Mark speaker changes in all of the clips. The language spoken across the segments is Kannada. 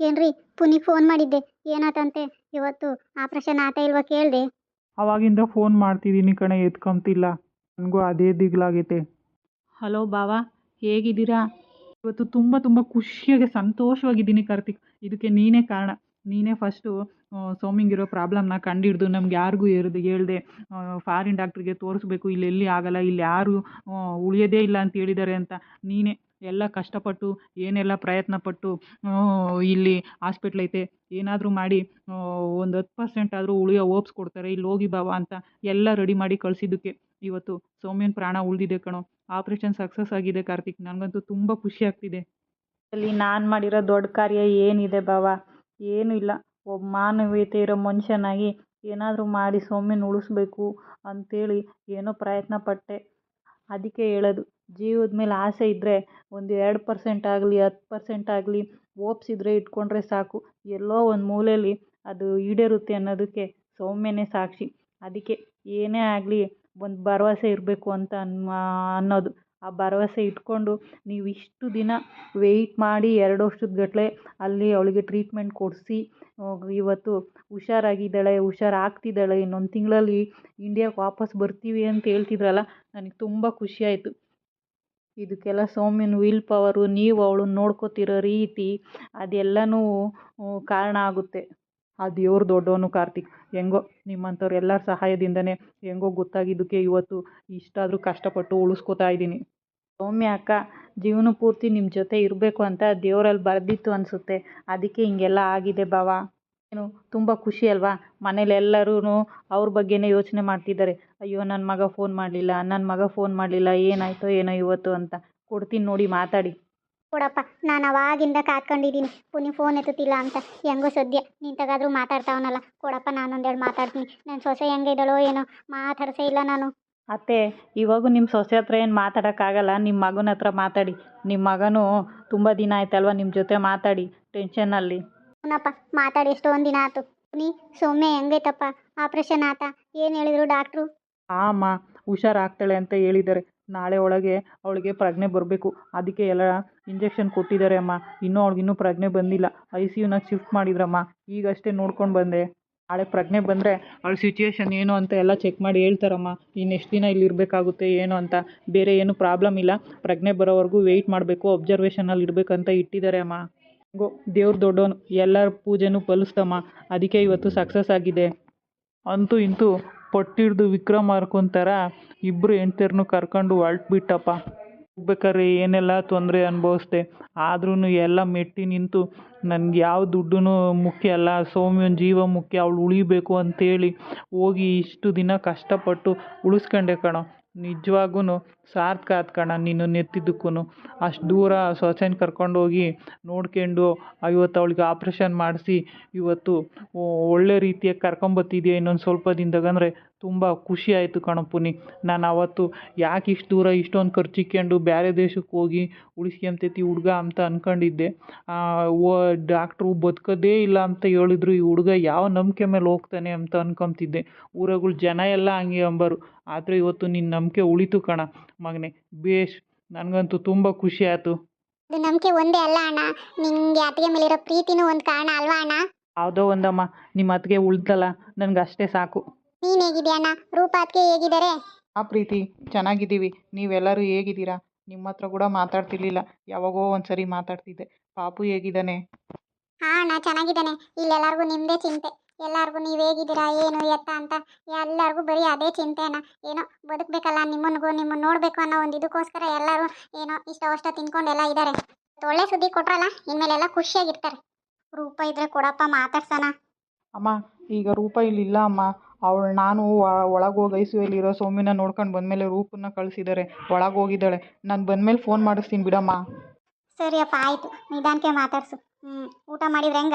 Speaker 1: ಏನ್ರಿ ಪುನಿಗೆ ಫೋನ್ ಮಾಡಿದ್ದೆ. ಏನಾತಂತೆ? ಇವತ್ತು ಆಪ್ರೇಷನ್ ಆತ ಇಲ್ವಾ ಕೇಳಿದೆ?
Speaker 2: ಅವಾಗಿಂದ ಫೋನ್ ಮಾಡ್ತಿದ್ದೀನಿ ಕಣೆ ಎತ್ಕೊಂತಿಲ್ಲ ನನಗೂ ಅದೇ ದಿಗ್ಲಾಗೈತೆ. ಹಲೋ ಬಾವಾ ಹೇಗಿದ್ದೀರಾ? ಇವತ್ತು ತುಂಬ ತುಂಬ ಖುಷಿಯಾಗಿ ಸಂತೋಷವಾಗಿದ್ದೀನಿ ಕಾರ್ತಿಕ್. ಇದಕ್ಕೆ ನೀನೇ ಕಾರಣ. ನೀನೇ ಫಸ್ಟು ಸೋಮಿಂಗಿರೋ ಪ್ರಾಬ್ಲಮ್ನ ಕಂಡಿಡ್ದು ನಮ್ಗೆ ಯಾರಿಗೂ ಹೇಳ್ದೆ ಹೇಳ್ದೆ ಫಾರಿನ್ ಡಾಕ್ಟ್ರಿಗೆ ತೋರಿಸ್ಬೇಕು ಇಲ್ಲಿ ಎಲ್ಲಿ ಆಗಲ್ಲ ಇಲ್ಲಿ ಯಾರು ಉಳಿಯೋದೇ ಇಲ್ಲ ಅಂತ ಹೇಳಿದ್ದಾರೆ ಅಂತ ನೀನೇ. ಎಲ್ಲ ಕಷ್ಟಪಟ್ಟು, ಏನೆಲ್ಲ ಪ್ರಯತ್ನ ಪಟ್ಟು ಇಲ್ಲಿ ಹಾಸ್ಪಿಟ್ಲ್ ಐತೆ, ಏನಾದರೂ ಮಾಡಿ ಒಂದು ಹತ್ತು ಪರ್ಸೆಂಟ್ ಆದರೂ ಉಳಿಯೋ ಹೋಪ್ಸ್ ಕೊಡ್ತಾರೆ, ಇಲ್ಲಿ ಹೋಗಿ ಬಾವ ಅಂತ ಎಲ್ಲ ರೆಡಿ ಮಾಡಿ ಕಳಿಸಿದ್ದಕ್ಕೆ. ಇವತ್ತು ಸೌಮ್ಯನ ಪ್ರಾಣ ಉಳಿದಿದೆ ಕಣೋ. ಆಪ್ರೇಷನ್ ಸಕ್ಸಸ್ ಆಗಿದೆ ಕಾರ್ತಿಕ್. ನನಗಂತೂ ತುಂಬ ಖುಷಿ ಆಗ್ತಿದೆ. ಅಲ್ಲಿ ನಾನು ಮಾಡಿರೋ ದೊಡ್ಡ ಕಾರ್ಯ ಏನಿದೆ ಬಾವ? ಏನೂ ಇಲ್ಲ. ಒಬ್ಬ ಮಾನವೀಯತೆ ಇರೋ ಮನುಷ್ಯನಾಗಿ ಏನಾದರೂ ಮಾಡಿ ಸೌಮ್ಯನ ಉಳಿಸ್ಬೇಕು ಅಂತೇಳಿ ಏನೋ ಪ್ರಯತ್ನ ಪಟ್ಟೆ ಅದಕ್ಕೆ ಹೇಳೋದು. ಜೀವದ ಮೇಲೆ ಆಸೆ ಇದ್ದರೆ ಒಂದು ಎರಡು ಪರ್ಸೆಂಟ್ ಆಗಲಿ, ಹತ್ತು ಪರ್ಸೆಂಟ್ ಆಗಲಿ ಓಪ್ಸ್ ಇದ್ದರೆ ಇಟ್ಕೊಂಡ್ರೆ ಸಾಕು. ಎಲ್ಲೋ ಒಂದು ಮೂಲೆಯಲ್ಲಿ ಅದು ಈಡೇರುತ್ತೆ ಅನ್ನೋದಕ್ಕೆ ಸೌಮ್ಯನೇ ಸಾಕ್ಷಿ. ಅದಕ್ಕೆ ಏನೇ ಆಗಲಿ ಒಂದು ಭರವಸೆ ಇರಬೇಕು ಅಂತ ಅನ್ ಅನ್ನೋದು. ಆ ಭರವಸೆ ಇಟ್ಕೊಂಡು ನೀವು ಇಷ್ಟು ದಿನ ವೆಯ್ಟ್ ಮಾಡಿ ಎರಡು ವರ್ಷದಗಟ್ಲೆ ಅಲ್ಲಿ ಅವಳಿಗೆ ಟ್ರೀಟ್ಮೆಂಟ್ ಕೊಡಿಸಿ ಇವತ್ತು ಹುಷಾರಾಗಿದ್ದಾಳೆ, ಹುಷಾರಾಗ್ತಿದ್ದಾಳೆ, ಇನ್ನೊಂದು ತಿಂಗಳಲ್ಲಿ ಇಂಡಿಯಾಗೆ ವಾಪಸ್ ಬರ್ತೀವಿ ಅಂತ ಹೇಳ್ತಿದ್ರಲ್ಲ, ನನಗೆ ತುಂಬ ಖುಷಿ ಆಯಿತು. ಇದಕ್ಕೆಲ್ಲ ಸೌಮ್ಯನ ವಿಲ್ ಪವರು, ನೀವು ಅವಳನ್ನ ನೋಡ್ಕೋತಿರೋ ರೀತಿ ಅದೆಲ್ಲನೂ ಕಾರಣ ಆಗುತ್ತೆ. ಆ ದೇವ್ರು ದೊಡ್ಡವನು ಕಾರ್ತಿಕ್. ಹೆಂಗೋ, ನಿಮ್ಮಂಥವ್ರು ಎಲ್ಲರ ಸಹಾಯದಿಂದನೇ ಹೆಂಗೋ ಗೊತ್ತಾಗಿದ್ದಕ್ಕೆ ಇವತ್ತು ಇಷ್ಟಾದರೂ ಕಷ್ಟಪಟ್ಟು ಉಳಿಸ್ಕೋತಾ ಇದ್ದೀನಿ. ಸೌಮ್ಯ ಅಕ್ಕ, ಜೀವನ ಪೂರ್ತಿ ನಿಮ್ಮ ಜೊತೆ ಇರಬೇಕು ಅಂತ ದೇವರಲ್ಲಿ ಬರೆದಿತ್ತು ಅನಿಸುತ್ತೆ. ಅದಕ್ಕೆ ಹಿಂಗೆಲ್ಲ ಆಗಿದೆ ಬಾವ ಏನು ತುಂಬ ಖುಷಿ ಅಲ್ವಾ? ಮನೇಲಿ ಎಲ್ಲರೂ ಅವ್ರ ಬಗ್ಗೆನೇ ಯೋಚನೆ ಮಾಡ್ತಿದ್ದಾರೆ. ಅಯ್ಯೋ ನನ್ನ ಮಗ ಫೋನ್ ಮಾಡಲಿಲ್ಲ ನನ್ನ ಮಗ ಫೋನ್ ಮಾಡಲಿಲ್ಲ ಏನಾಯ್ತೋ ಏನೋ ಇವತ್ತು ಅಂತ. ಕೊಡ್ತೀನಿ ನೋಡಿ ಮಾತಾಡಿ.
Speaker 1: ಕೊಡಪ್ಪ ನಾನು ಅವಾಗಿಂದ ಕಾತ್ಕೊಂಡಿದ್ದೀನಿ ಪುನಿ ಫೋನ್ ಎತ್ತುತ್ತಿಲ್ಲ ಅಂತ. ಹೆಂಗೋ ಸದ್ಯ ನಿಂತಾಗಾದ್ರೂ ಮಾತಾಡ್ತಾವನಲ್ಲ. ಕೊಡಪ್ಪ ನಾನೊಂದೆರಡು ಮಾತಾಡ್ತೀನಿ. ನನ್ನ ಸೊಸೆ ಹೆಂಗಿದ್ದಾಳೋ ಏನೋ ಮಾತಾಡ್ಸೇ ಇಲ್ಲ ನಾನು.
Speaker 2: ಅತ್ತೆ ಇವಾಗೂ ನಿಮ್ಮ ಸೊಸೆ ಹತ್ರ ಏನು ಮಾತಾಡೋಕ್ಕಾಗಲ್ಲ ನಿಮ್ಮ ಮಗನ ಹತ್ರ ಮಾತಾಡಿ. ನಿಮ್ಮ ಮಗನೂ ತುಂಬ ದಿನ ಆಯ್ತಲ್ವ ನಿಮ್ಮ ಜೊತೆ ಮಾತಾಡಿ ಟೆನ್ಷನ್ನಲ್ಲಿ
Speaker 1: ಅವನಪ್ಪ ಮಾತಾಡಿ, ಎಷ್ಟೊಂದು ದಿನ ಆತು. ನೀ ಸೌಮ್ಯ ಹೆಂಗೈತಪ್ಪ? ಆಪ್ರೇಷನ್ ಆತ. ಏನು ಹೇಳಿದ್ರು ಡಾಕ್ಟ್ರು?
Speaker 2: ಅಮ್ಮ ಹುಷಾರಾಗ್ತಾಳೆ ಅಂತ ಹೇಳಿದ್ದಾರೆ. ನಾಳೆ ಒಳಗೆ ಅವಳಿಗೆ ಪ್ರಜ್ಞೆ ಬರಬೇಕು. ಅದಕ್ಕೆ ಎಲ್ಲ ಇಂಜೆಕ್ಷನ್ ಕೊಟ್ಟಿದ್ದಾರೆ ಅಮ್ಮ. ಇನ್ನೂ ಅವ್ಳಿಗಿನ್ನೂ ಪ್ರಜ್ಞೆ ಬಂದಿಲ್ಲ. ಐ ಸಿ ಯುನಾಗ ಶಿಫ್ಟ್ ಮಾಡಿದ್ರಮ್ಮ. ಈಗಷ್ಟೇ ನೋಡ್ಕೊಂಡು ಬಂದೆ. ನಾಳೆ ಪ್ರಜ್ಞೆ ಬಂದರೆ ಅವಳ ಸಿಚುಯೇಷನ್ ಏನು ಅಂತ ಎಲ್ಲ ಚೆಕ್ ಮಾಡಿ ಹೇಳ್ತಾರಮ್ಮ. ಇನ್ನೆಷ್ಟು ದಿನ ಇಲ್ಲಿ ಇರಬೇಕಾಗುತ್ತೆ, ಏನು ಅಂತ. ಬೇರೆ ಏನು ಪ್ರಾಬ್ಲಮ್ ಇಲ್ಲ. ಪ್ರಜ್ಞೆ ಬರೋವರೆಗೂ ವೆಯ್ಟ್ ಮಾಡಬೇಕು. ಅಬ್ಸರ್ವೇಷನಲ್ಲಿ ಇಡಬೇಕಂತ ಇಟ್ಟಿದ್ದಾರೆ ಅಮ್ಮ. ಗೋ, ದೇವ್ರು ದೊಡ್ಡವನು ಎಲ್ಲರ ಪೂಜೆನೂ ಫಲಿಸ್ತಮ್ಮ ಅದಕ್ಕೆ ಇವತ್ತು ಸಕ್ಸಸ್ ಆಗಿದೆ. ಅಂತೂ ಇಂತೂ ಪಟ್ಟಿಡ್ದು ವಿಕ್ರಮ್ ಥರ ಇಬ್ಬರು ಹೆಂಡ್ತಿರ್ನೂ ಕರ್ಕೊಂಡು ಹೊರ್ಟ್ಬಿಟ್ಟಪ್ಪ ಹೋಗ್ಬೇಕಾದ್ರೆ ಏನೆಲ್ಲ ತೊಂದರೆ ಅನುಭವಿಸ್ದೆ. ಆದ್ರೂ ಎಲ್ಲ ಮೆಟ್ಟಿ ನಿಂತು, ನನಗೆ ಯಾವ ದುಡ್ಡು ಮುಖ್ಯ ಅಲ್ಲ, ಸೌಮ್ಯನ ಜೀವ ಮುಖ್ಯ, ಅವಳು ಉಳಿಬೇಕು ಅಂತೇಳಿ ಹೋಗಿ ಇಷ್ಟು ದಿನ ಕಷ್ಟಪಟ್ಟು ಉಳಿಸ್ಕೊಂಡೆ ಕಣೋ. ನಿಜವಾಗೂ ಸಾರ್ಥಕ ಆಯ್ತು ಕಣ ನೀನು ನೆತ್ತಿದ್ದಕ್ಕೂ ಅಷ್ಟು ದೂರ ಸೊಸೆನ ಕರ್ಕೊಂಡೋಗಿ ನೋಡ್ಕೊಂಡು ಇವತ್ತು ಅವಳಿಗೆ ಆಪ್ರೇಷನ್ ಮಾಡಿಸಿ ಇವತ್ತು ಒಳ್ಳೆ ರೀತಿಯಾಗಿ ಕರ್ಕೊಂಬತ್ತಿದ್ಯಾ ಇನ್ನೊಂದು ಸ್ವಲ್ಪ ದಿನದಾಗ ಅಂದರೆ ತುಂಬ ಖುಷಿ ಆಯಿತು ಕಣೋ ಪುನಿ ನಾನು ಆವತ್ತು ಯಾಕೆ ಇಷ್ಟು ದೂರ ಇಷ್ಟೊಂದು ಖರ್ಚಿಕ್ಕೊಂಡು ಬೇರೆ ದೇಶಕ್ಕೆ ಹೋಗಿ ಉಳಿಸ್ಕೊಂತೈತಿ ಹುಡ್ಗ ಅಂತ ಅಂದ್ಕೊಂಡಿದ್ದೆ ಓ ಡಾಕ್ಟ್ರು ಬದುಕೋದೇ ಇಲ್ಲ ಅಂತ ಹೇಳಿದ್ರು ಈ ಹುಡ್ಗ ಯಾವ ನಂಬಿಕೆ ಮೇಲೆ ಹೋಗ್ತಾನೆ ಅಂತ ಅನ್ಕೊಂತಿದ್ದೆ. ಊರಗಳು ಜನ ಎಲ್ಲ ಹಂಗೆ ಅಂಬರು. ಆದರೆ ಇವತ್ತು ನಿನ್ನ ನಂಬಿಕೆ ಉಳಿತು ಕಣ ಮಗನೇ. ಬೇಷ್ ನನಗಂತೂ ತುಂಬ ಖುಷಿ ಆಯಿತು.
Speaker 1: ಅದು ನಂಬಿಕೆ ಒಂದೇ ಅಲ್ಲ ಅಣ್ಣ. ನಿಮಗೆ ಅತ್ತಿಗೆ ಮೇಲಿರೋ ಪ್ರೀತಿನೂ ಒಂದು ಕಾರಣ ಅಲ್ವಾ ಅಣ್ಣ?
Speaker 2: ಯಾವುದೋ ಒಂದಮ್ಮ. ನಿಮ್ಮ ಅತ್ತಿಗೆ ಉಳ್ದಲ್ಲ ನನಗೆ ಅಷ್ಟೇ ಸಾಕು.
Speaker 1: ನೀನು ಹೇಗಿದ್ಯಾ ಅಣ್ಣ? ರೂಪ ಅದಕ್ಕೆ ಹೇಗಿದ್ದಾರೆ?
Speaker 2: ಆ ಪ್ರೀತಿ ಚೆನ್ನಾಗಿದ್ದೀವಿ. ನೀವೆಲ್ಲರೂ ಹೇಗಿದ್ದೀರಾ? ನಿಮ್ಮ ಹತ್ರ ಕೂಡ ಮಾತಾಡ್ತಿರ್ಲಿಲ್ಲ. ಯಾವಾಗೋ ಒಂದ್ಸರಿ ಮಾತಾಡ್ತಿದ್ದೆ. ಪಾಪು ಹೇಗಿದ್ದಾನೆ?
Speaker 1: ಹಾ ಅಣ್ಣ ಚೆನ್ನಾಗಿದ್ದಾನೆ. ಇಲ್ಲೆಲ್ಲರಿಗೂ ನಿಮ್ಮದೇ ಚಿಂತೆ. ಎಲ್ಲರಿಗೂ ನೀವು ಹೇಗಿದ್ದೀರಾ ಏನು ಎತ್ತ ಅಂತ ಎಲ್ಲರಿಗೂ ಬರೀ ಅದೇ ಚಿಂತೆ ಅಣ್ಣ. ಏನೋ ಬದುಕಬೇಕಲ್ಲ ನಿಮ್ಮನಿಗೂ ನಿಮ್ಮನ್ನು ನೋಡಬೇಕು ಅನ್ನೋ ಒಂದು ಇದಕ್ಕೋಸ್ಕರ ಎಲ್ಲರೂ ಏನೋ ಇಷ್ಟ ಅಷ್ಟ ತಿನ್ಕೊಂಡೆಲ್ಲ ಇದ್ದಾರೆ ಒಳ್ಳೆ ಸುದ್ದಿ ಕೊಟ್ರಲ್ಲ ಇನ್ಮೇಲೆಲ್ಲ ಖುಷಿಯಾಗಿರ್ತಾರೆ. ರೂಪ ಇದ್ರೆ ಕೊಡಪ್ಪ ಮಾತಾಡ್ಸೋಣ.
Speaker 2: ಅಮ್ಮ ಈಗ ರೂಪ ಇಲ್ಲಿಲ್ಲ ಅಮ್ಮ. ಅವಳು ನಾನು ಒಳಗೆ ಹೋಗಿ ಐ ಸಿ ಯುಲಿರೋ ಸೌಮ್ಯನ ನೋಡ್ಕೊಂಡು ಬಂದಮೇಲೆ ರೂಪನ್ನ ಕಳಿಸಿದ್ದಾರೆ ಒಳಗೆ ಹೋಗಿದ್ದಾಳೆ ನಾನು ಬಂದಮೇಲೆ ಫೋನ್ ಮಾಡಿಸ್ತೀನಿ ಬಿಡಮ್ಮ.
Speaker 1: ಸರಿಯಪ್ಪ ಆಯಿತು. ನಿಧಾನಕ್ಕೆ ಮಾತಾಡ್ಸು. ಹ್ಞೂ ಊಟ ಮಾಡಿದ್ರೆ ಹೆಂಗ?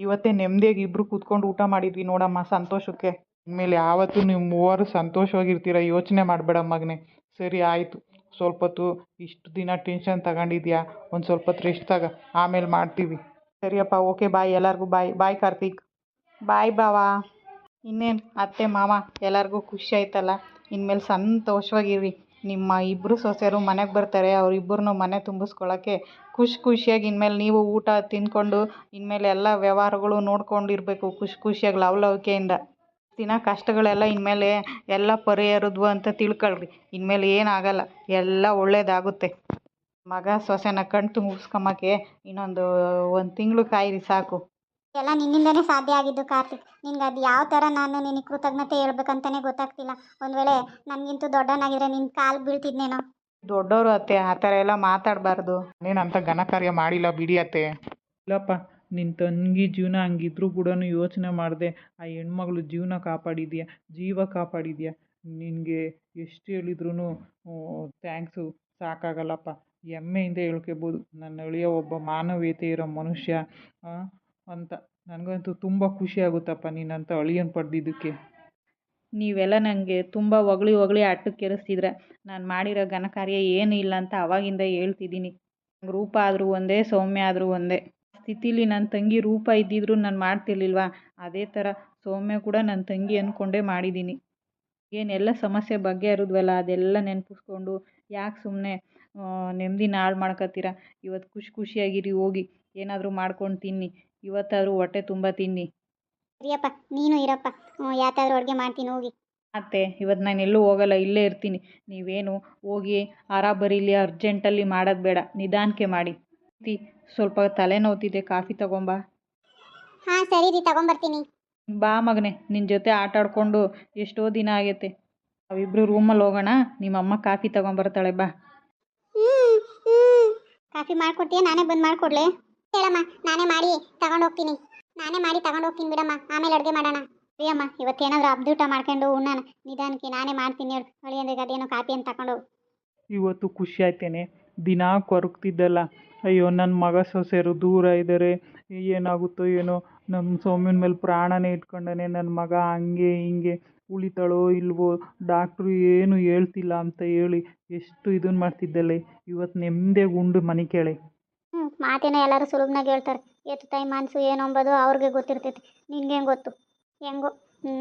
Speaker 2: ಇವತ್ತೇ ನೆಮ್ಮದಿಯಾಗಿ ಇಬ್ಬರು ಕೂತ್ಕೊಂಡು ಊಟ ಮಾಡಿದ್ವಿ ನೋಡಮ್ಮ ಸಂತೋಷಕ್ಕೆ. ಇನ್ಮೇಲೆ ಯಾವತ್ತು ನೀವು ಮೂವರು ಸಂತೋಷವಾಗಿರ್ತೀರ ಯೋಚನೆ ಮಾಡಬೇಡ ಮಗನೇ ಸರಿ ಆಯಿತು. ಸ್ವಲ್ಪ ಹೊತ್ತು ಇಷ್ಟು ದಿನ ಟೆನ್ಷನ್ ತಗೊಂಡಿದ್ಯಾ? ಒಂದು ಸ್ವಲ್ಪ ಹೊತ್ತು ರೆಸ್ಟ್ ತಗ. ಆಮೇಲೆ ಮಾಡ್ತೀವಿ. ಸರಿಯಪ್ಪ ಓಕೆ ಬಾಯ್. ಎಲ್ಲರಿಗೂ ಬಾಯ್. ಬಾಯ್ ಕಾರ್ತಿಕ್. ಬಾಯ್ ಬಾವಾ ಇನ್ನೇನು? ಅತ್ತೆ, ಮಾವ, ಎಲ್ಲರಿಗೂ ಖುಷಿ ಆಯ್ತಲ್ಲ? ಇನ್ಮೇಲೆ ಸಂತೋಷವಾಗಿರಿ. ನಿಮ್ಮ ಇಬ್ಬರು ಸೊಸೆಯರು ಮನೆಗೆ ಬರ್ತಾರೆ. ಅವರಿಬ್ಬರನ್ನೂ ಮನೆ ತುಂಬಿಸ್ಕೊಳ್ಳೋಕ್ಕೆ ಖುಷಿ ಖುಷಿಯಾಗಿ ಇನ್ಮೇಲೆ ನೀವು ಊಟ ತಿಂದ್ಕೊಂಡು ಇನ್ಮೇಲೆ ಎಲ್ಲ ವ್ಯವಹಾರಗಳು ನೋಡ್ಕೊಂಡಿರಬೇಕು ಖುಷಿ ಖುಷಿಯಾಗಿ ಲವಲವಿಕೆಯಿಂದ ದಿನ ಕಷ್ಟಗಳೆಲ್ಲ ಇನ್ಮೇಲೆ ಎಲ್ಲ ಪರಿಹರಿದ್ವು ಅಂತ ತಿಳ್ಕೊಳ್ರಿ. ಇನ್ಮೇಲೆ ಏನಾಗಲ್ಲ ಎಲ್ಲ ಒಳ್ಳೇದಾಗುತ್ತೆ. ಮಗ ಸೊಸೆನ ಕಣ್ ತುಂಬಿಸ್ಕೊಂಬಕ್ಕೆ ಇನ್ನೊಂದು, ಒಂದು ತಿಂಗಳು ಕಾಯಿರಿ ಸಾಕು.
Speaker 1: ಎಲ್ಲ ನಿನ್ನಿಂದನೇ ಸಾಧ್ಯ ಆಗಿದ್ದು ಕಾರ್ತಿಕ್. ನಿನ್ಗೆ ಅದು ಯಾವ ಥರ ನಾನು ನಿನಗೆ ಕೃತಜ್ಞತೆ ಹೇಳ್ಬೇಕಂತಲೇ ಗೊತ್ತಾಗ್ತಿಲ್ಲ. ಒಂದು ವೇಳೆ ನನಗಿಂತೂ ದೊಡ್ಡನಾಗಿದ್ರೆ ನಿನ್ನ ಕಾಲು ಬೀಳ್ತಿದ್ನೇನೋ?
Speaker 2: ದೊಡ್ಡವರು ಅತ್ತೆ, ಆ ಥರ ಎಲ್ಲ ಮಾತಾಡಬಾರ್ದು. ನಾನೇನಂತ ಘನ ಕಾರ್ಯ ಮಾಡಿಲ್ಲ ಬಿಡಿ ಅತ್ತೆ. ಇಲ್ಲಪ್ಪ ನಿನ್ನ ತಂಗಿ ಜೀವನ ಹಂಗಿದ್ರು ಕೂಡ ಯೋಚನೆ ಮಾಡಿದೆ, ಆ ಹೆಣ್ಮಗಳು ಜೀವನ ಕಾಪಾಡಿದ್ಯಾ, ಜೀವ ಕಾಪಾಡಿದ್ಯಾ? ನಿನಗೆ ಎಷ್ಟು ಹೇಳಿದ್ರು ಥ್ಯಾಂಕ್ಸು ಸಾಕಾಗಲ್ಲಪ್ಪ. ಹೆಮ್ಮೆಯಿಂದ ಹೇಳ್ಕೊಬೋದು. ನನ್ನ ಅಳಿಯ ಒಬ್ಬ ಮಾನವೀಯತೆ ಇರೋ ಮನುಷ್ಯ ಅಂತ. ನನಗಂತೂ ತುಂಬ ಖುಷಿ ಆಗುತ್ತಪ್ಪ ನೀನಂತ ಅಳಿಯನ್ ಪಡೆದಿದ್ದಕ್ಕೆ. ನೀವೆಲ್ಲ ನನಗೆ ತುಂಬ ಹೊಗಳಿ ಹೊಗಳಿ ಅಟ್ಟಕ್ಕೇರಿಸ್ತಿದ್ರೆ ನಾನು ಮಾಡಿರೋ ಘನ ಕಾರ್ಯ ಏನೂ ಇಲ್ಲ ಅಂತ ಅವಾಗಿಂದ ಹೇಳ್ತಿದ್ದೀನಿ. ರೂಪ ಆದರೂ ಒಂದೇ, ಸೌಮ್ಯ ಆದರೂ ಒಂದೇ. ಸ್ಥಿತಿಲಿ ನನ್ನ ತಂಗಿ ರೂಪ ಇದ್ದಿದ್ರು ನಾನು ಮಾಡ್ತಿರ್ಲಿಲ್ವಾ? ಅದೇ ಥರ ಸೌಮ್ಯ ಕೂಡ ನನ್ನ ತಂಗಿ ಅಂದ್ಕೊಂಡೇ ಮಾಡಿದ್ದೀನಿ. ಏನೆಲ್ಲ ಸಮಸ್ಯೆ ಬಗ್ಗೆ ಬಗೆಹರಿದ್ವಲ್ಲ ಅದೆಲ್ಲ ನೆನಪಿಸ್ಕೊಂಡು ಯಾಕೆ ಸುಮ್ಮನೆ ನೆಮ್ಮದಿನ ಹಾಳು ಮಾಡ್ಕೊತೀರ ಇವತ್ತು ಖುಷಿ ಖುಷಿಯಾಗಿರಿ, ಹೋಗಿ. ಏನಾದರೂ ಮಾಡ್ಕೊಂಡು ತಿನ್ನಿ. ಇವತ್ತಾದರೂ ಹೊಟ್ಟೆ ತುಂಬ ತಿನ್ನಿ.
Speaker 1: ಸರಿಯಪ್ಪ ನೀನು ಇರಪ್ಪ. ಯಾತಾದ್ರೂ ಅಡುಗೆ ಮಾಡ್ತೀನಿ ಹೋಗಿ.
Speaker 2: ಅತ್ತೆ ಇವತ್ತು ನಾನು ಎಲ್ಲೂ ಹೋಗಲ್ಲ ಇಲ್ಲೇ ಇರ್ತೀನಿ. ನೀವೇನು ಹೋಗಿ ಆರಾಬರಿಲಿ ಬರೀಲಿ ಅರ್ಜೆಂಟಲ್ಲಿ ಮಾಡೋದು ಬೇಡ. ನಿಧಾನಕ್ಕೆ ಮಾಡಿ. ತಿ ಸ್ವಲ್ಪ ತಲೆನೋವ್ತಿದೆ ಕಾಫಿ ತಗೊಂಬಾ.
Speaker 1: ಹಾಂ ಸರಿ ರೀ ತಗೊಂಬರ್ತೀನಿ.
Speaker 2: ಬಾ ಮಗನೇ ನಿನ್ನ ಜೊತೆ ಆಟ ಆಡ್ಕೊಂಡು ಎಷ್ಟೋ ದಿನ ಆಗೈತೆ. ನಾವಿಬ್ಬರು ರೂಮಲ್ಲಿ ಹೋಗೋಣ ನಿಮ್ಮಮ್ಮ ಕಾಫಿ ತಗೊಂಬರ್ತಾಳೆ ಬಾ.
Speaker 1: ಕಾಫಿ ಮಾಡ್ಕೊಡ್ತೀಯ? ನಾನೇ ಬಂದು ಮಾಡ್ಕೊಡ್ಲೆ. ಹೇಳಮ್ಮ, ನಾನೇ ಮಾಡಿ ತಗೊಂಡು ಹೋಗ್ತೀನಿ. ನಾನೇ ಮಾಡಿ ತಗೊಂಡು ಹೋಗ್ತೀನಿ ಬಿಡಮ್ಮ, ಆಮೇಲೆ ಅಡುಗೆ ಮಾಡೋಣ. ರೀ ಅಮ್ಮ ಇವತ್ತೇನಾದರೂ ಅಬ್ದೂಟ ಮಾಡ್ಕೊಂಡು ಉಣ್ಣ ನಿಧಾನಕ್ಕೆ ನಾನೇ ಮಾಡ್ತೀನಿ ಹೇಳು. ಅಂದ್ರೆ ಅದೇನೋ ಕಾಪಿ ಅಂತ ತಗೊಂಡು
Speaker 2: ಇವತ್ತು ಖುಷಿ ಆಯ್ತೇನೆ. ದಿನ ಕೊರಗ್ತಿದ್ದಲ್ಲ. ಅಯ್ಯೋ ನನ್ನ ಮಗ ಸೊಸೆಯರು ದೂರ ಇದ್ದಾರೆ ಏನಾಗುತ್ತೋ ಏನೋ. ನಮ್ಮ ಸೌಮ್ಯನ ಮೇಲೆ ಪ್ರಾಣನೇ ಇಟ್ಕೊಂಡನೆ. ನನ್ನ ಮಗ ಹಂಗೆ ಹಿಂಗೆ ಉಳಿತಾಳೋ ಇಲ್ವೋ, ಡಾಕ್ಟ್ರು ಏನು ಹೇಳ್ತಿಲ್ಲ ಅಂತ ಹೇಳಿ ಎಷ್ಟು ಇದನ್ನು ಮಾಡ್ತಿದ್ದಲ್ಲ. ಇವತ್ತು ನೆಮ್ಮದಿಯಾಗಿ ಉಂಡು ಮನೆ ಕೇಳಿ
Speaker 1: ಹ್ಞೂ ಮಾತೇನೋ ಎಲ್ಲರೂ ಸುಲಭನಾಗಿ ಹೇಳ್ತಾರೆ. ಎತ್ತು ತಾಯಿ ಮನಸ್ಸು ಏನು ಅಂಬೋದು ಅವ್ರಿಗೆ ಗೊತ್ತಿರ್ತೈತಿ. ನಿನ್ಗೆ ಹೆಂಗೆ ಗೊತ್ತು? ಹೆಂಗೋ?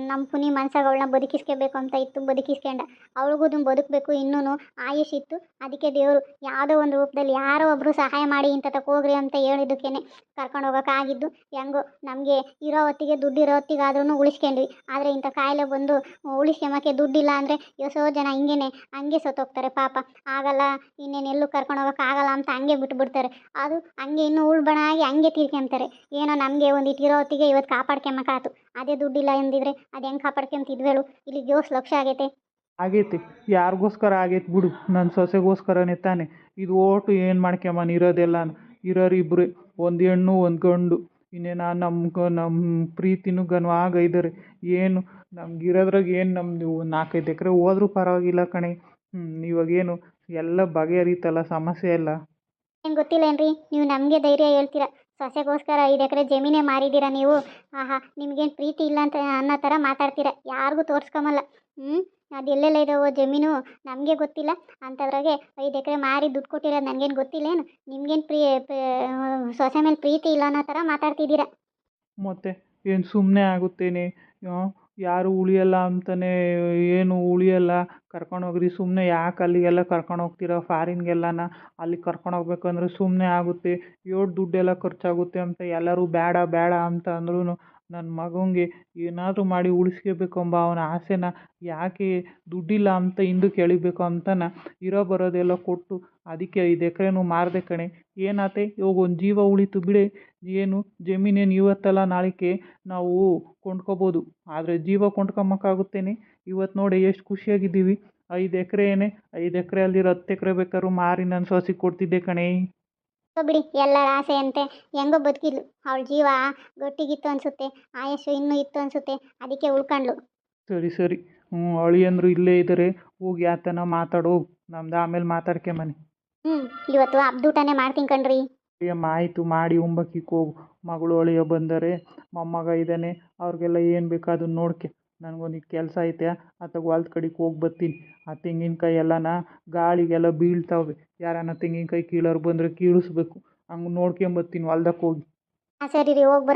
Speaker 1: ನಮ್ಮ ಪುನಿ ಮನ್ಸಾಗ ಅವಳನ್ನ ಬದುಕಿಸ್ಕೋಬೇಕು ಅಂತ ಇತ್ತು, ಬದುಕಿಸ್ಕೊಂಡ. ಅವಳಿಗೂ ಅದನ್ನು ಬದುಕಬೇಕು ಇನ್ನೂ ಆಯುಷ್ ಇತ್ತು. ಅದಕ್ಕೆ ದೇವರು ಯಾವುದೋ ಒಂದು ರೂಪದಲ್ಲಿ ಯಾರೋ ಒಬ್ಬರು ಸಹಾಯ ಮಾಡಿ ಇಂಥ ತಕ ಹೋಗ್ರಿ ಅಂತ ಹೇಳಿದ್ದಕ್ಕೇನೆ ಕರ್ಕೊಂಡು ಹೋಗೋಕ್ಕಾಗಿದ್ದು ಹೆಂಗೋ? ನಮಗೆ ಇರೋ ಹೊತ್ತಿಗೆ ದುಡ್ಡು ಇರೋ ಹೊತ್ತಿಗಾದ್ರೂ ಉಳಿಸ್ಕೊಂಡ್ವಿ. ಆದರೆ ಇಂಥ ಕಾಯಿಲೆ ಬಂದು ಉಳಿಸ್ಕೊಂಬಕ್ಕೆ ದುಡ್ಡಿಲ್ಲ ಅಂದರೆ ಎಷ್ಟೋ ಜನ ಹಿಂಗೇನೆ, ಹಂಗೆ ಸತ್ತೋಗ್ತಾರೆ ಪಾಪ. ಆಗಲ್ಲ, ಇನ್ನೇನು ಎಲ್ಲೂ ಕರ್ಕೊಂಡು ಹೋಗೋಕ್ಕಾಗಲ್ಲ ಹಂಗೆ ಬಿಟ್ಬಿಡ್ತಾರೆ. ಅದು ಹಂಗೆ ಇನ್ನೂ ಉಳ್ಬಣಾಗಿ ಹಂಗೆ ತಿರ್ಕೊಂತಾರೆ. ಏನೋ ನಮಗೆ ಇರೋ ಹೊತ್ತಿಗೆ ಇವತ್ತು ಕಾಪಾಡ್ಕೊಂಬಕಾತು. ಅದೇ ದುಡ್ಡಿಲ್ಲ ಎಂದಿದ್ರೆ ಅದು ಹೆಂಗೆ ಕಾಪಾಡ್ಕೊಂತಿದ್ವೇಳು ಇಲ್ಲಿ ಜೋಸ್ ಲಕ್ಷ ಆಗೈತೆ.
Speaker 2: ಆಗೈತೆ. ಯಾರಿಗೋಸ್ಕರ ಆಗೈತೆ ಬಿಡು. ನನ್ನ ಸೊಸೆಗೋಸ್ಕರನೇ ತಾನೆ. ಇದು ಓಟು ಏನು ಮಾಡ್ಕೊಂಬನ್ ಇರೋದೆಲ್ಲ ಇರೋರು ಇಬ್ಬರು ಒಂದು ಹೆಣ್ಣು, ಒಂದು ಗಂಡು. ಇನ್ನೇನು ನಮ್ಮ ನಮ್ಮ ಪ್ರೀತಿನೂ ಗನ್ವಾಗ ಇದ್ದಾರೆ ಏನು? ನಮ್ಗೆ ಇರೋದ್ರಾಗ ಏನು ನಮ್ಮದು ನಾಲ್ಕೈದು ಎಕರೆ ಹೋದ್ರೂ ಪರವಾಗಿಲ್ಲ ಕಣೆ. ಹ್ಞೂ ಇವಾಗೇನು? ಎಲ್ಲ ಬಗೆಹರಿತಲ್ಲ, ಸಮಸ್ಯೆ ಎಲ್ಲ.
Speaker 1: ಏನು ಗೊತ್ತಿಲ್ಲೇನ್ರಿ? ನೀವು ನಮಗೆ ಧೈರ್ಯ ಹೇಳ್ತೀರಾ. ಸೊಸೆಗೋಸ್ಕರ ಐದು ಎಕರೆ ಜಮೀನೇ ಮಾರಿದ್ದೀರಾ ನೀವು. ಆಹಾ, ನಿಮ್ಗೇನು ಪ್ರೀತಿ ಇಲ್ಲ ಅಂತ ಅನ್ನೋ ಥರ ಮಾತಾಡ್ತೀರಾ. ಯಾರಿಗೂ ತೋರಿಸ್ಕೊಂಬಲ್ಲ. ಹ್ಞೂ ಅದು ಎಲ್ಲೆಲ್ಲ ಇದಾವೋ ಜಮೀನು? ನಮಗೆ ಗೊತ್ತಿಲ್ಲ. ಅಂಥದ್ರಾಗೆ ಐದು ಎಕರೆ ಮಾರಿ ದುಡ್ಡು ಕೊಟ್ಟಿರೋದು ನನಗೇನು ಗೊತ್ತಿಲ್ಲೇನು? ನಿಮ್ಗೇನು ಪ್ರೀ- ಸೊಸೆ ಮೇಲೆ ಪ್ರೀತಿ ಇಲ್ಲ ಅನ್ನೋ ಥರ ಮಾತಾಡ್ತಿದ್ದೀರಾ.
Speaker 2: ಮತ್ತೆ ಏನು ಸುಮ್ಮನೆ ಆಗುತ್ತೇನೆ? ಯಾರು ಉಳಿಯಲ್ಲ ಅಂತಲೇ ಏನು ಉಳಿಯಲ್ಲ. ಹೋಗ್ರಿ ಸುಮ್ಮನೆ ಯಾಕೆ ಅಲ್ಲಿಗೆಲ್ಲ ಕರ್ಕೊಂಡು ಹೋಗ್ತೀರಾ? ಫಾರಿನ್ಗೆಲ್ಲನ ಅಲ್ಲಿ ಕರ್ಕೊಂಡು ಹೋಗ್ಬೇಕು ಅಂದರೆ ಸುಮ್ಮನೆ ಆಗುತ್ತೆ. ಏಟ್ ದುಡ್ಡೆಲ್ಲ ಖರ್ಚಾಗುತ್ತೆ ಅಂತ ಎಲ್ಲರೂ ಬೇಡ ಬೇಡ ಅಂತ ಅಂದ್ರೂ ನನ್ನ ಮಗನಿಗೆ ಏನಾದರೂ ಮಾಡಿ ಉಳಿಸ್ಕೋಬೇಕು ಎಂಬ ಅವನ ಆಸೆನ ಯಾಕೆ ದುಡ್ಡಿಲ್ಲ ಅಂತ ಹಿಂದಕ್ಕೆ ಎಳಿಬೇಕು ಅಂತನ ಇರೋ ಬರೋದೆಲ್ಲ ಕೊಟ್ಟು ಅದಕ್ಕೆ ಐದು ಎಕರೆನೂ ಮಾರಿದೆ ಕಣೆ. ಏನಾತೆ? ಇವಾಗ ಒಂದು ಜೀವ ಉಳಿತು ಬಿಡೆ. ಏನು? ಜಮೀನೇನು ಇವತ್ತಲ್ಲ ನಾಳೆಗೆ ನಾವು ಕೊಂಡ್ಕೋಬೋದು. ಆದರೆ ಜೀವ ಕೊಂಡ್ಕೊಂಬಕ್ಕಾಗುತ್ತೇನೆ ಇವತ್ತು ನೋಡಿ ಎಷ್ಟು ಖುಷಿಯಾಗಿದ್ದೀವಿ. ಐದು ಎಕರೆ ಏನೇ ಐದು ಎಕರೆ ಅಲ್ಲಿರೋ ಹತ್ತು ಎಕರೆ ಬೇಕಾದ್ರೂ ಮಾರಿ ನಾನು ಸೊಸೆಗೆ ಕೊಡ್ತಿದ್ದೆ ಕಣೆ.
Speaker 1: ಬಿಡಿ ಎಲ್ಲರ ಆಸೆ ಅಂತೆ. ಹೆಂಗೋ ಬದುಕಿದ್ಲು. ಅವಳ ಜೀವ ಗಟ್ಟಿಗಿತ್ತು ಅನ್ಸುತ್ತೆ ಆಯಸ್ಸು ಇನ್ನೂ ಇತ್ತು ಅನ್ಸುತ್ತೆ ಅದಕ್ಕೆ ಉಳ್ಕೊಂಡ್ಲು
Speaker 2: ಸರಿ ಸರಿ. ಹ್ಞೂ ಅಳಿಯಂದ್ರು ಇಲ್ಲೇ ಇದ್ದಾರೆ ಹೋಗಿ ಆತನ ಮಾತಾಡು ನಮ್ದು ಆಮೇಲೆ ಮಾತಾಡ್ಕೆ ಮನೆ.
Speaker 1: ಹ್ಞೂ ಇವತ್ತು ಅಬ್ದೂಟನೇ ಮಾಡ್ತೀನಿ ಕಣ್ರಿ.
Speaker 2: ಅಯ್ಯಮ್ಮ ಆಯಿತು ಮಾಡಿ ಉಂಬಕಿಗೆ ಹೋಗು ಮಗಳು ಅಳಿಯ ಬಂದರೆ ಮೊಮ್ಮಗ ಇದ್ದಾನೆ ಅವ್ರಿಗೆಲ್ಲ ಏನು ಬೇಕು ಅದನ್ನ ನೋಡ್ಕೆ. ನನಗೊಂದು ಕೆಲಸ ಐತೆ ಅತ್ತ ಹೊಲ್ದ ಕಡೆಗೆ ಹೋಗಿ ಬರ್ತೀನಿ ಆ ತೆಂಗಿನಕಾಯಿ ಎಲ್ಲನ ಗಾಳಿಗೆಲ್ಲ ಬೀಳ್ತಾವೆ ಯಾರನ್ನ ತೆಂಗಿನಕಾಯಿ ಕೀಳೋರು ಬಂದರೆ ಕೀಳಿಸ್ಬೇಕು. ಹಂಗೆ ನೋಡ್ಕೊಂಬರ್ತೀನಿ ಹೊಲ್ದಕ್ಕೆ ಹೋಗಿ.
Speaker 1: ಹಾಂ, ಸರಿ ರೀ, ಹೋಗಿ